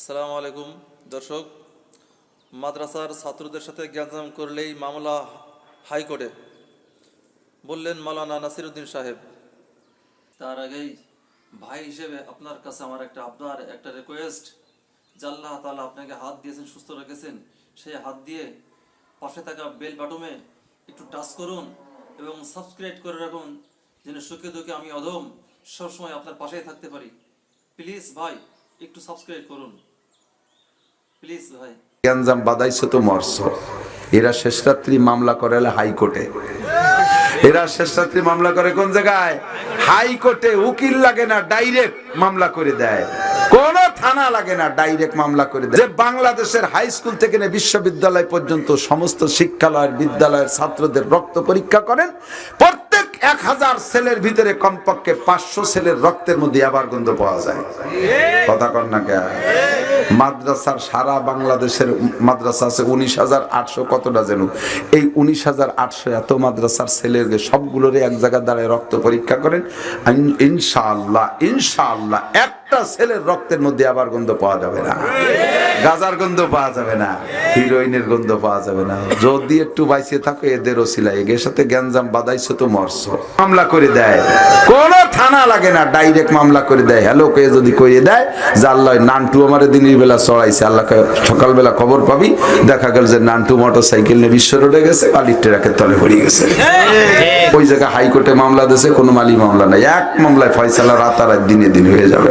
আসসালামু আলাইকুম, দর্শক। মাদ্রাসার ছাত্রদের সাথে জ্ঞানজাম করলেই মামলা হাইকোর্টে। বললেন মাওলানা নাসিরুদ্দিন সাহেব। তার আগেই ভাই হিসেবে আপনার কাছে আমার একটা আপনার একটা রিকোয়েস্ট জাল্লাহ তালা আপনাকে হাত দিয়েছেন, সুস্থ রেখেছেন। সেই হাত দিয়ে পাশে থাকা বেল বাটমে একটু টাচ করুন এবং সাবস্ক্রাইব করে রাখুন, যেন সুখে দুঃখে আমি অধম সবসময় আপনার পাশেই থাকতে পারি। প্লিজ ভাই, একটু সাবস্ক্রাইব করুন। গ্যাঞ্জাম তো এরা শেষ রাত্রি মামলা করে হাইকোর্টে। এরা শেষ রাত্রি মামলা করে কোন জায়গায়? হাইকোর্টে উকিল লাগে না, ডাইরেক্ট মামলা করে দেয়। কোন থানা লাগে না, ডাইরেক্ট মামলা করে দেয়। বাংলাদেশের হাই স্কুল থেকে বিশ্ববিদ্যালয় পর্যন্ত সমস্ত শিক্ষালয়ের, বিদ্যালয়ের ছাত্রদের রক্ত পরীক্ষা করেন, প্রত্যেক এক হাজার সেলের ভিতরে কমপক্ষে পাঁচশো সেলের রক্তের মধ্যে আবার গন্ধ পাওয়া যায়। কথা কর না কে? মাদ্রাসার সারা বাংলাদেশের মাদ্রাসা আছে উনিশ হাজার আটশো কতটা যেন। এই উনিশ হাজার আটশো এত মাদ্রাসার ছেলের সবগুলোর এক জায়গায় দাঁড়ায় রক্ত পরীক্ষা করেন। ইন- ইনশাআল্লাহ ইনশাআল্লাহ, একটা ছেলের রক্তের মধ্যে আবার গন্ধ পাওয়া যাবে না। গাজার গন্ধ পাওয়া যাবে না, হিরোইনের গন্ধ পাওয়া যাবে না। যদি একটু বাইসে থাকো এদের ওসিলা এগের সাথে গ্যাঞ্জাম বাদাইছো তো মরছ। মামলা করে দেয়। কোন থানা লাগে না ডাইরেক্ট মামলা করে দেয়। হ্যালো কে যদি করিয়ে দেয় যে আল্লাহ নানটু আমার দিনের বেলা চড়াইছে আল্লাহকে সকালবেলা খবর পাবি। দেখা গেল যে নানটু মোটর সাইকেল নিয়ে বিশ্ব রোডে গেছে বালির ট্রাকের তলে পড়ে গেছে। ওই জায়গায় হাইকোর্টে মামলা দিয়েছে কোনো মালি মামলা নাই। এক মামলায় ফয়সালা রাতারাত দিনে দিন হয়ে যাবে।